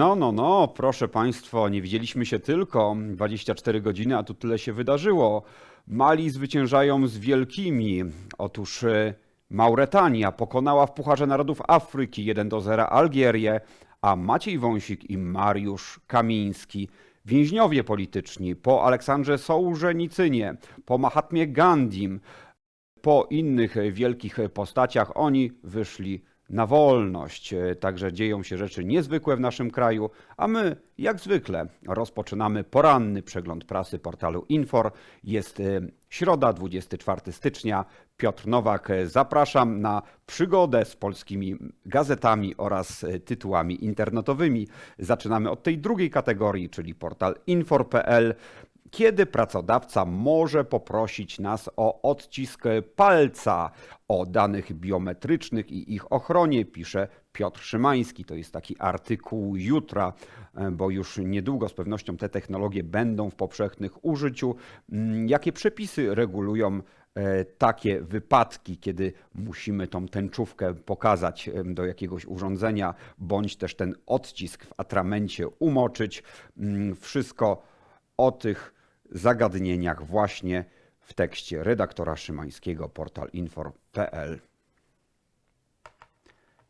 No, no, no, proszę Państwa, nie widzieliśmy się tylko 24 godziny, a tu tyle się wydarzyło. Mali zwyciężają z wielkimi. Otóż e, Mauretania pokonała w Pucharze Narodów Afryki 1 do 0 Algierię, a Maciej Wąsik i Mariusz Kamiński, więźniowie polityczni, po Aleksandrze Sołżenicynie, po Mahatmie Gandim, po innych wielkich postaciach oni wyszli na wolność. E, Także dzieją się rzeczy niezwykłe w naszym kraju, a my, jak zwykle, rozpoczynamy poranny przegląd prasy portalu Infor. Jest e, środa, 24 stycznia. Piotr Nowak, e, zapraszam na przygodę z polskimi gazetami oraz tytułami internetowymi. Zaczynamy od tej drugiej kategorii, czyli portal infor.pl kiedy pracodawca może poprosić nas o odcisk palca, o danych biometrycznych i ich ochronie, pisze Piotr Szymański. To jest taki artykuł jutra, e, bo już niedługo z pewnością te technologie będą w powszechnym użyciu. Mm, Jakie przepisy regulują e, takie wypadki, kiedy musimy tą tęczówkę pokazać do jakiegoś urządzenia, bądź też ten odcisk w atramencie umoczyć. Mm, Wszystko o tych zagadnieniach właśnie w tekście redaktora Szymańskiego portal infor.pl.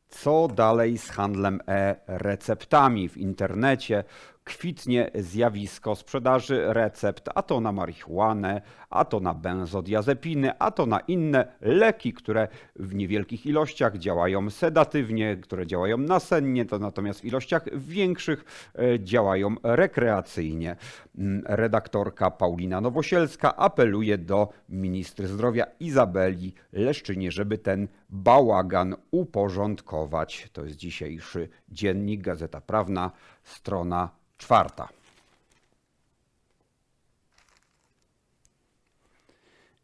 Co dalej z handlem e-receptami w internecie? Kwitnie zjawisko sprzedaży recept, a to na marihuanę, a to na benzodiazepiny, a to na inne leki, które w niewielkich ilościach działają sedatywnie, które działają nasennie, to natomiast w ilościach większych e, działają rekreacyjnie. Mm, Redaktorka Paulina Nowosielska apeluje do ministry zdrowia Izabeli Leszczynie, żeby ten bałagan uporządkować. To jest dzisiejszy dziennik, Gazeta Prawna, strona czwarta.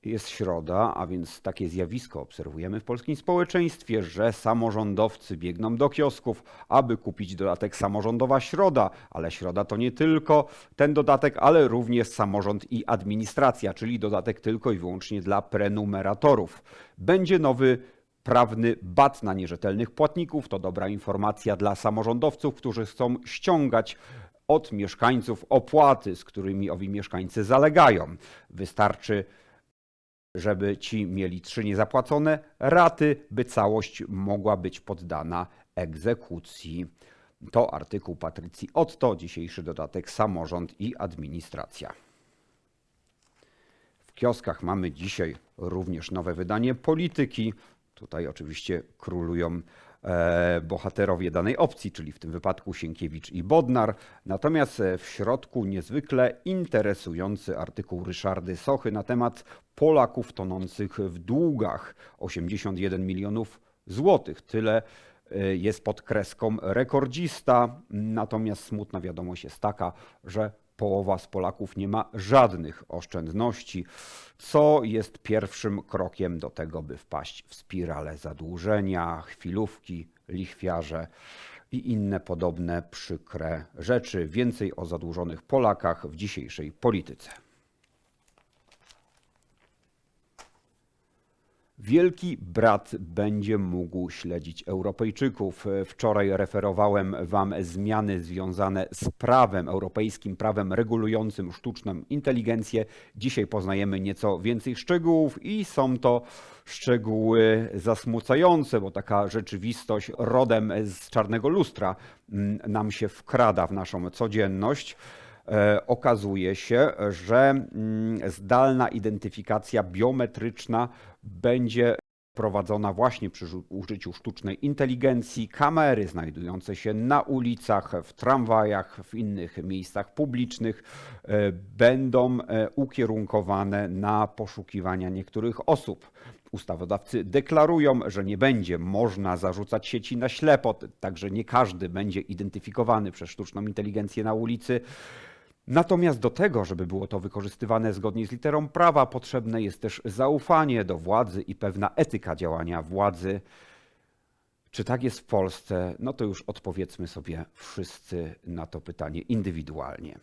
Jest środa, a więc takie zjawisko obserwujemy w polskim społeczeństwie, że samorządowcy biegną do kiosków, aby kupić dodatek samorządowa środa, ale środa to nie tylko ten dodatek, ale również samorząd i administracja, czyli dodatek tylko i wyłącznie dla prenumeratorów. Będzie nowy prawny bat na nierzetelnych płatników. To dobra informacja dla samorządowców, którzy chcą ściągać od mieszkańców opłaty, z którymi owi mieszkańcy zalegają. Wystarczy żeby ci mieli trzy niezapłacone raty, by całość mogła być poddana egzekucji. To artykuł Patrycji Otto, dzisiejszy dodatek samorząd i administracja. W kioskach mamy dzisiaj również nowe wydanie Polityki. Tutaj oczywiście królują bohaterowie danej opcji, czyli w tym wypadku Sienkiewicz i Bodnar. Natomiast e, w środku niezwykle interesujący artykuł Ryszardy Sochy na temat Polaków tonących w długach. 81 milionów złotych. Tyle e, jest pod kreską rekordzista. Natomiast smutna wiadomość jest taka, że połowa z Polaków nie ma żadnych oszczędności, co jest pierwszym krokiem do tego, by wpaść w spiralę zadłużenia, chwilówki, lichwiarze i inne podobne przykre rzeczy. Więcej o zadłużonych Polakach w dzisiejszej polityce. Wielki brat będzie mógł śledzić Europejczyków. Wczoraj referowałem Wam zmiany związane z prawem, europejskim prawem regulującym sztuczną inteligencję. Dzisiaj poznajemy nieco więcej szczegółów i są to szczegóły zasmucające, bo taka rzeczywistość rodem z czarnego lustra mm, nam się wkrada w naszą codzienność okazuje się, że mm, zdalna identyfikacja biometryczna będzie prowadzona właśnie przy użyciu sztucznej inteligencji. Kamery znajdujące się na ulicach, w tramwajach, w innych miejscach publicznych e, będą e, ukierunkowane na poszukiwania niektórych osób. Ustawodawcy deklarują, że nie będzie można zarzucać sieci na ślepo, także nie każdy będzie identyfikowany przez sztuczną inteligencję na ulicy. Natomiast do tego, żeby było to wykorzystywane zgodnie z literą prawa, potrzebne jest też zaufanie do władzy i pewna etyka działania władzy. Czy tak jest w Polsce? No to już odpowiedzmy sobie wszyscy na to pytanie indywidualnie.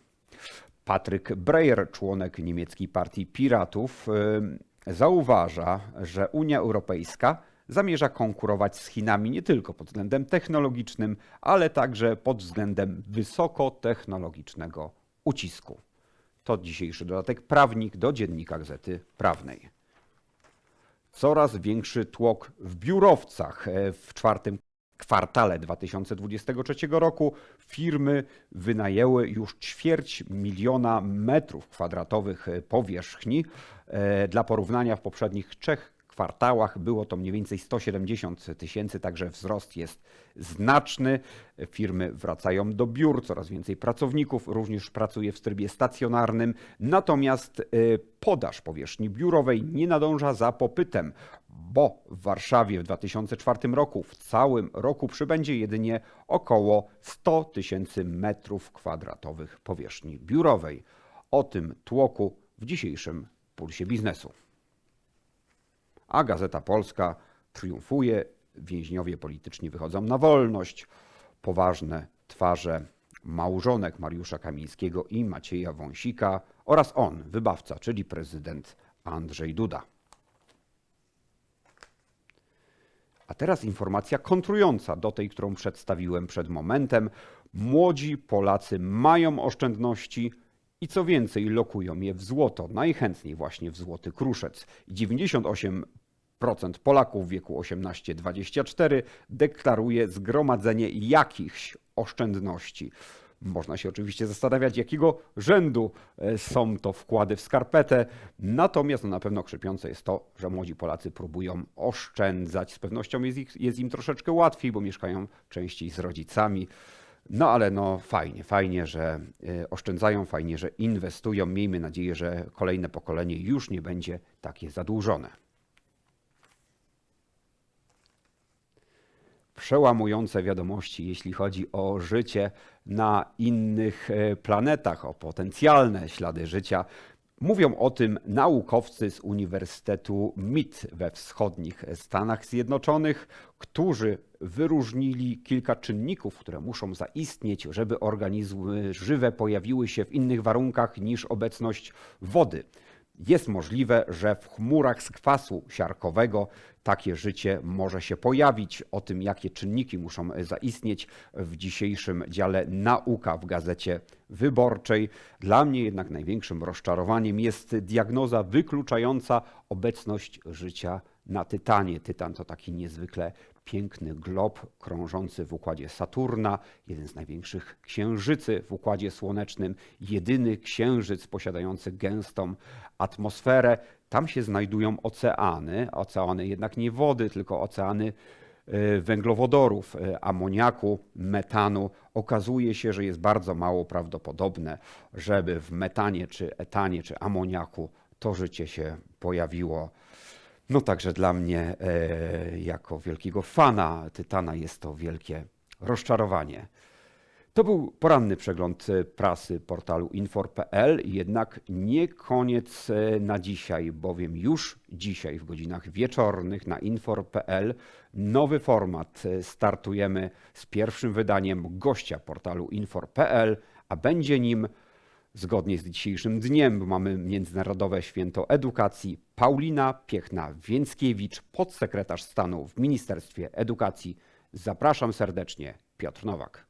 Patryk Breyer, członek niemieckiej partii Piratów, y, zauważa, że Unia Europejska zamierza konkurować z Chinami nie tylko pod względem technologicznym, ale także pod względem wysokotechnologicznego ucisku. To dzisiejszy dodatek prawnik do dziennika Gazety Prawnej. Coraz większy tłok w biurowcach. E, W czwartym kwartale 2023 roku firmy wynajęły już ćwierć miliona metrów kwadratowych powierzchni. E, Dla porównania w poprzednich trzech kwartałach było to mniej więcej 170 tysięcy, także wzrost jest znaczny. Firmy wracają do biur, coraz więcej pracowników również pracuje w trybie stacjonarnym, natomiast e, podaż powierzchni biurowej nie nadąża za popytem, bo w Warszawie w 2004 roku w całym roku przybędzie jedynie około 100 tysięcy metrów kwadratowych powierzchni biurowej. O tym tłoku w dzisiejszym pulsie biznesu a Gazeta Polska triumfuje, więźniowie polityczni wychodzą na wolność, poważne twarze małżonek Mariusza Kamińskiego i Macieja Wąsika oraz on, wybawca, czyli prezydent Andrzej Duda. A teraz informacja kontrująca do tej, którą przedstawiłem przed momentem. Młodzi Polacy mają oszczędności i co więcej, lokują je w złoto, najchętniej właśnie w złoty kruszec. 98% 40% Polaków w wieku 18-24 deklaruje zgromadzenie jakichś oszczędności. Można się oczywiście zastanawiać, jakiego rzędu e, są to wkłady w skarpetę. Natomiast no, na pewno krzypiące jest to, że młodzi Polacy próbują oszczędzać. Z pewnością jest, ich, jest im troszeczkę łatwiej, bo mieszkają częściej z rodzicami. No ale no fajnie, fajnie, że e, oszczędzają, fajnie, że inwestują. Miejmy nadzieję, że kolejne pokolenie już nie będzie takie zadłużone. Przełamujące wiadomości, jeśli chodzi o życie na innych e, planetach, o potencjalne ślady życia. Mówią o tym naukowcy z Uniwersytetu MIT we wschodnich Stanach Zjednoczonych, którzy wyróżnili kilka czynników, które muszą zaistnieć, żeby organizmy żywe pojawiły się w innych warunkach niż obecność wody. Jest możliwe, że w chmurach z kwasu siarkowego takie życie może się pojawić. O tym, jakie czynniki muszą zaistnieć w dzisiejszym dziale Nauka w gazecie wyborczej. Dla mnie jednak największym rozczarowaniem jest diagnoza wykluczająca obecność życia na Tytanie. Tytan to taki niezwykle piękny glob krążący w układzie Saturna, jeden z największych księżycy w układzie słonecznym, jedyny księżyc posiadający gęstą atmosferę. Tam się znajdują oceany, oceany jednak nie wody, tylko oceany e, węglowodorów, e, amoniaku, metanu. Okazuje się, że jest bardzo mało prawdopodobne, żeby w metanie, czy etanie, czy amoniaku to życie się pojawiło. No także dla mnie, e, jako wielkiego fana Tytana, jest to wielkie rozczarowanie. To był poranny przegląd e, prasy portalu infor.pl, jednak nie koniec e, na dzisiaj, bowiem już dzisiaj w godzinach wieczornych na infor.pl nowy format startujemy z pierwszym wydaniem gościa portalu infor.pl, a będzie nim Zgodnie z dzisiejszym dniem, bo mamy Międzynarodowe Święto Edukacji, Paulina Piechna-Więckiewicz, podsekretarz stanu w Ministerstwie Edukacji. Zapraszam serdecznie, Piotr Nowak.